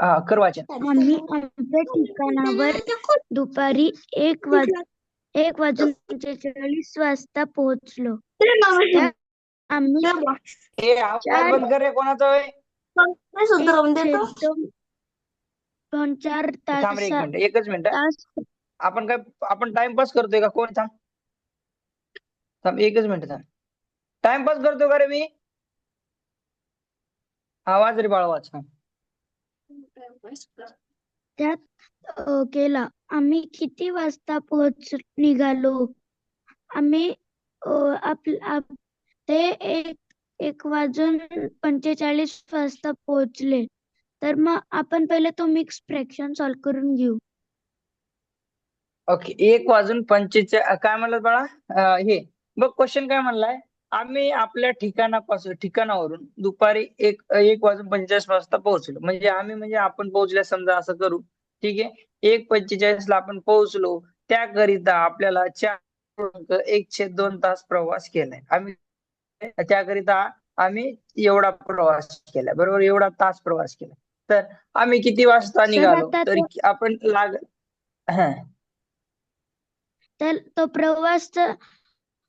हा कर वाचन आम्ही आमच्या ठिकाणावर दुपारी एक वाज एक वाजून पंचेचाळीस वाजता पोहोचलो. त्यात आम्ही ए आवाज चार- बंद कर रे कोणाचा होय? एक छेदून दोन चार थांब रे एक तास मिनिट एकच मिनिट. तास आपण काय आपण टाइमपास करतोय का? कोण थांब. थांब एकच मिनिट थांब. टाइमपास करतोय का रे मी? आवाज रे बाळा वाच हा. त्यात केला. आम्ही किती वाजता पोहोच निघालो? आम्ही आप, आप ते एक एक वाजून पंचेचाळीस वाजता पोहोचले. तर मग आपण पहिले तो मिक्स फ्रॅक्शन सॉल्व करून घेऊ. ओके एक वाजून पंचेचाळीस काय म्हणलं बाळा? हे बघ क्वेश्चन काय म्हणलाय? आम्ही आपल्या ठिकाणापासून ठिकाणावरून दुपारी एक एक वाजून पंचेचाळीस वाजता पोहोचलो. म्हणजे आम्ही म्हणजे आपण पोहोचल्या समजा असं करू ठीक आहे? एक पंचेचाळीस ला आपण पोहोचलो त्याकरिता आपल्याला चार पूर्णांक एक छेद दोन तास प्रवास केलाय. आम्ही त्याकरिता आम्ही एवढा प्रवास केलाय. बरोबर? एवढा तास प्रवास केलाय. तर आम्ही किती वाजता निघालो? तर आपण लाग तर तो प्रवास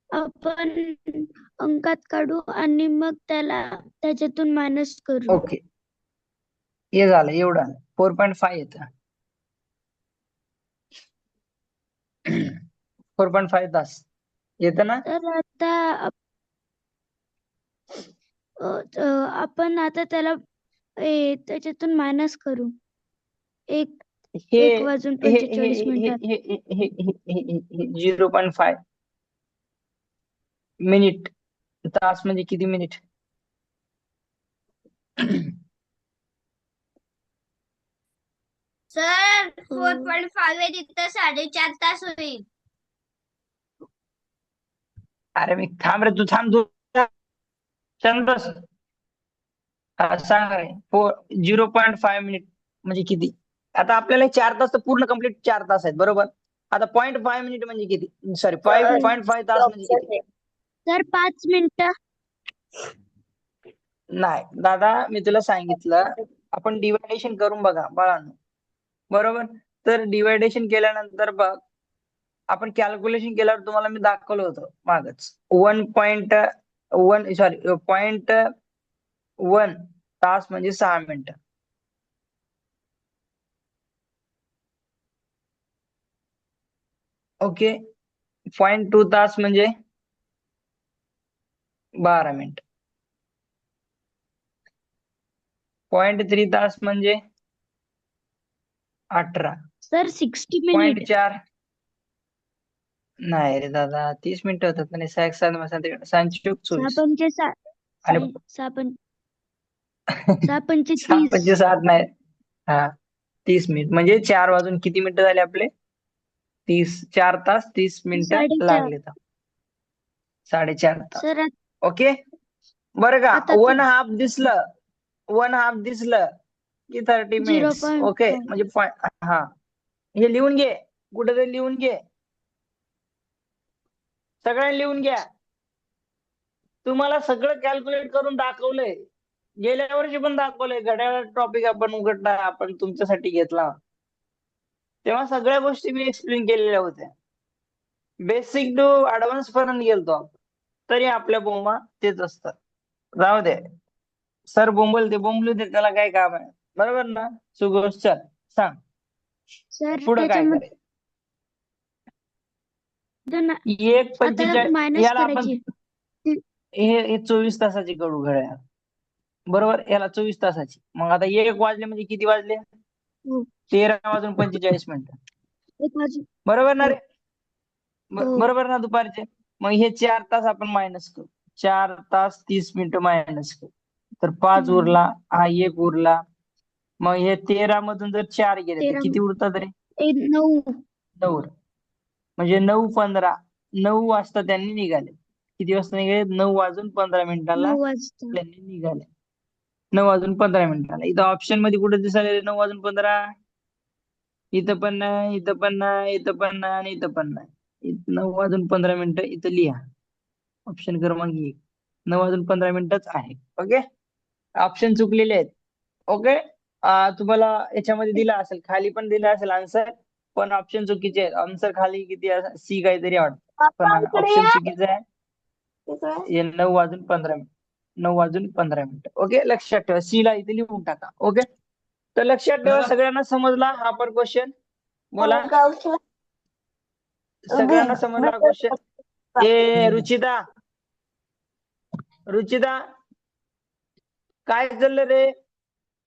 आपण अंकात काढू आणि मग त्याला त्याच्यातून मायनस करू ओके हे झालं एवढं आलं फोर पॉईंट फाय येतं फोर पॉईंट फाय तास येतं ना तर आता आप- अ, अ, आपण आता त्याला ए, त्याच्यातून मायनस करू एक हे एक वाजून हे हे पंचेचाळीस हे मिनिटात हे हे हे हे झिरो पॉईंट फाय मिनिट तास म्हणजे किती मिनिट? सर फोर हो. पॉईंट फाईव्ह आहे तिथं साडेचार तास होईल. अरे मी थांब रे तू थांब तू शांत बस. हा सांग रे four zero point five minute म्हणजे किती? आता आपल्याला चार तास तर पूर्ण कंप्लीट चार तास आहेत बरोबर? आता पॉईंट फाय मिनिट म्हणजे किती? सॉरी पॉईंट फाय तास म्हणजे किती? तर पाच मिनिट. नाही दादा मी तुला सांगितलं आपण डिवायडेशन करून बघा बाळांनो. बरोबर? तर डिवायडेशन केल्यानंतर बघ आपण कॅल्क्युलेशन केल्यावर तुम्हाला मी दाखवलं होतं मागच. One point one sorry point one तास म्हणजे सहा मिनिट. ओके पॉइंट टू तास म्हणजे? बारा मिनिट. पॉइंट थ्री तास म्हणजे अठरा. सर सिक्स्टी पॉइंट मिनिट चार. नाही रे दादा तीस मिनिटं होतात आणि सहा एक सात सात सांचूक सहा चोवीस पंचे सा- आणि साई- सहा पं सहा पंचे सात तीस. पंचे सात नाही. हा तीस मिनिट. म्हणजे चार वाजून किती मिनिटं झाले आपले? तीस चार तास तीस मिनिटं साडेचार. लागले साडेचार तास. Sir okay? बरं का आता वन हाफ दिसलं वन हाफ दिसलं की thirty Zero minutes point okay five. म्हणजे point- हा. हे लिहून घे कुठेतरी लिहून घे. सगळ्यांनी लिहून घ्या. तुम्हाला सगळं कॅल्क्युलेट करून दाखवलंय. गेल्या वर्षी पण दाखवलंय घड्याळ टॉपिक आपण उघडला आपण तुमच्यासाठी घेतला. तेव्हा सगळ्या गोष्टी मी एक्सप्लेन केलेल्या होत्या. बेसिक टू ऍडव्हान्स पर्यंत गेलतो आपण. तरी आपल्या बोंबा तेच असतात. जाऊ दे. सर बोंबल ते बोंबलू दे त्याला काय काम आहे. बरोबर ना? सुगोष चल सांग. पुढे काय एक पंचेचाळीस याला आपण हे चोवीस तासाची कडू घड्याळ. बरोबर? याला चोवीस तासाची. मग आता एक वाजले म्हणजे किती वाजले? हो. तेरा वाजून पंचेचाळीस मिनिटं. बरोबर ना रे? हो. बरोबर ना दुपारचे? मग हे चार तास आपण मायनस करू. चार तास तीस मिनिटं मायनस करू. तर पाच. उरला हा एक उरला. मग हे तेरा मधून जर चार गेले तर किती उरतात रे नऊ. नऊ म्हणजे नऊ पंधरा. नऊ वाजता त्यांनी निघाले. किती वाजता निघाले? नऊ वाजून पंधरा मिनिटाला त्यांनी निघाले. नऊ वाजून पंधरा मिनिटाला. इथं ऑप्शनमध्ये कुठे दिसायला नऊ वाजून पंधरा? इथं पण नाही इथं पण नाही इथं पण नाही आणि इथं पण नाही. नऊ वाजून पंधरा मिनिटं इथं लिहा. ऑप्शन क्रमांक एक. नऊ वाजून पंधरा मिनिटच आहे. ओके ऑप्शन चुकलेले आहेत. ओके तुम्हाला याच्यामध्ये दिला असेल खाली पण दिला असेल आन्सर पण ऑप्शन चुकीचे आहेत. आन्सर खाली किती सी काहीतरी वाटतं. पण ऑप्शन चुकीचं आहे. हे नऊ वाजून पंधरा मिनिट नऊ वाजून पंधरा मिनिट. ओके लक्षात ठेवा. सी ला इथे लिहून टाका. ओके तर लक्षात ठेवा सगळ्यांना समजला हा पण क्वेश्चन बोला. सगळ्यांना समजला क्वेश्चन ए रुचिता रुचिता काय चाललं रे